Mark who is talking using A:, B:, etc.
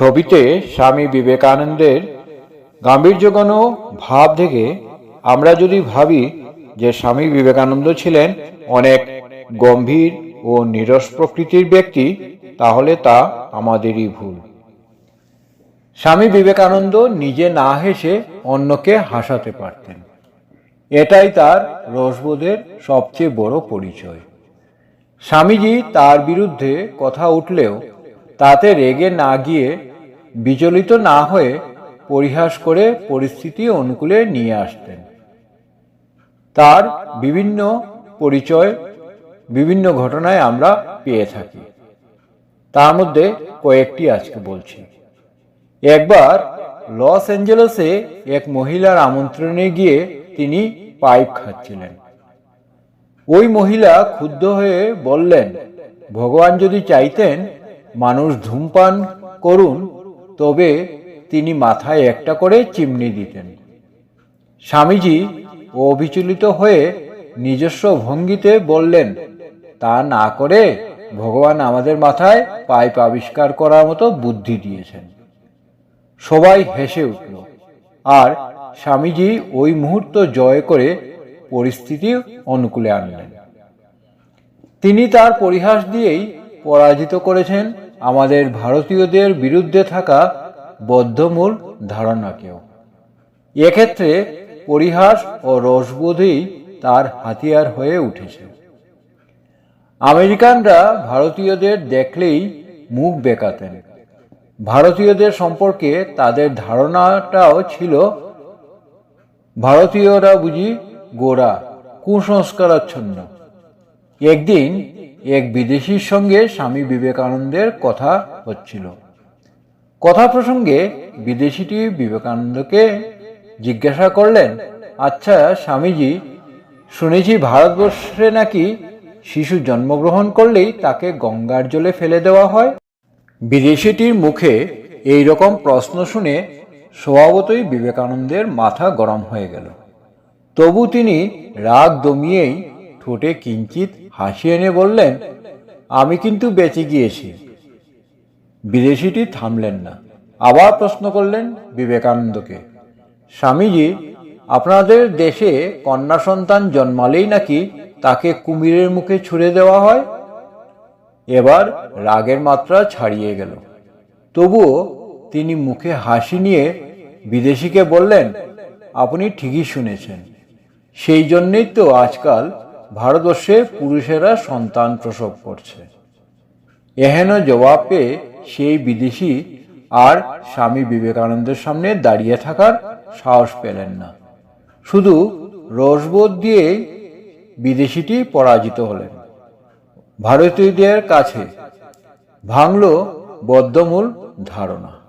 A: ছবিতে স্বামী বিবেকানন্দের গাম্ভীর্যগণ ভাব থেকে আমরা যদি ভাবি যে স্বামী বিবেকানন্দ ছিলেন অনেক গম্ভীর ও নিরস প্রকৃতির ব্যক্তি, তাহলে তা আমাদেরই ভুল। স্বামী বিবেকানন্দ নিজে না হেসে অন্যকে হাসাতে পারতেন। এটাই তার রসবোধের সবচেয়ে বড় পরিচয়। স্বামীজি তার বিরুদ্ধে কথা উঠলেও তাতে রেগে না গিয়ে বিচলিত না হয়ে পরিহাস করে পরিস্থিতি অনুকূলে নিয়ে আসতেন। তার বিভিন্ন পরিচয়, বিভিন্ন ঘটনায় আমরা পেয়ে থাকি। তার মধ্যে কয়েকটি আজকে বলছি। একবার লস অ্যাঞ্জেলেসে এক মহিলার আমন্ত্রণে গিয়ে তিনি পাইপ খাচ্ছিলেন। ওই মহিলা ক্ষুব্ধ হয়ে বললেন, ভগবান যদি চাইতেন, মানুষ ধূমপান করুন তবে তিনি মাথায় একটা করে চিমনি দিতেন। স্বামীজি অবিচলিত হয়ে নিজস্ব ভঙ্গিতে বললেন, তা না করে ভগবান আমাদের মাথায় পাইপ আবিষ্কার করার মতো বুদ্ধি দিয়েছেন। সবাই হেসে উঠল। আর স্বামীজি ওই মুহূর্ত জয় করে পরিস্থিতি অনুকূলে আনলেন। তিনি তার পরিহাস দিয়েই পরাজিত করেছেন আমাদের ভারতীয়দের বিরুদ্ধে থাকা বদ্ধমূল ধারণাকেও এক্ষেত্রে পরিহাস ও রসবোধই তার হাতিয়ার হয়ে উঠেছে। আমেরিকানরা ভারতীয়দের দেখলেই মুখ বেকাতেন। ভারতীয়দের সম্পর্কে তাদের ধারণাটাও ছিল, ভারতীয়রা বুঝি গোড়া কুসংস্কারাচ্ছন্ন। একদিন এক বিদেশির সঙ্গে স্বামী বিবেকানন্দের কথা হচ্ছিল। কথা প্রসঙ্গে বিদেশিটি বিবেকানন্দকে জিজ্ঞাসা করলেন আচ্ছা স্বামীজি, শুনেছি ভারতবর্ষে নাকি শিশু জন্মগ্রহণ করলেই তাকে গঙ্গার জলে ফেলে দেওয়া হয়? বিদেশিটির মুখে এই রকম প্রশ্ন শুনে স্বভাবতই বিবেকানন্দের মাথা গরম হয়ে গেল। তবু তিনি রাগ দমিয়েই ঠোঁটে কিঞ্চিত হাসি এনে বললেন, আমি কিন্তু বেঁচে গিয়েছি। বিদেশিটি থামলেন না। আবার প্রশ্ন করলেন বিবেকানন্দকে, স্বামীজি, আপনাদের দেশে কন্যা সন্তান জন্মালেই নাকি তাকে কুমিরের মুখে ছুড়ে দেওয়া হয়? এবার রাগের মাত্রা ছাড়িয়ে গেল। তবুও তিনি মুখে হাসি নিয়ে বিদেশিকে বললেন, আপনি ঠিকই শুনেছেন। সেই জন্যেই তো আজকাল ভারতবর্ষে পুরুষেরা সন্তান প্রসব করছে। এহেন জবাব পেয়ে সেই বিদেশি আর স্বামী বিবেকানন্দের সামনে দাঁড়িয়ে থাকার সাহস পেলেন না। শুধু রসবোধ দিয়ে বিদেশিটি পরাজিত হলেন। ভারতীয়দের কাছে ভাঙল বদ্ধমূল ধারণা।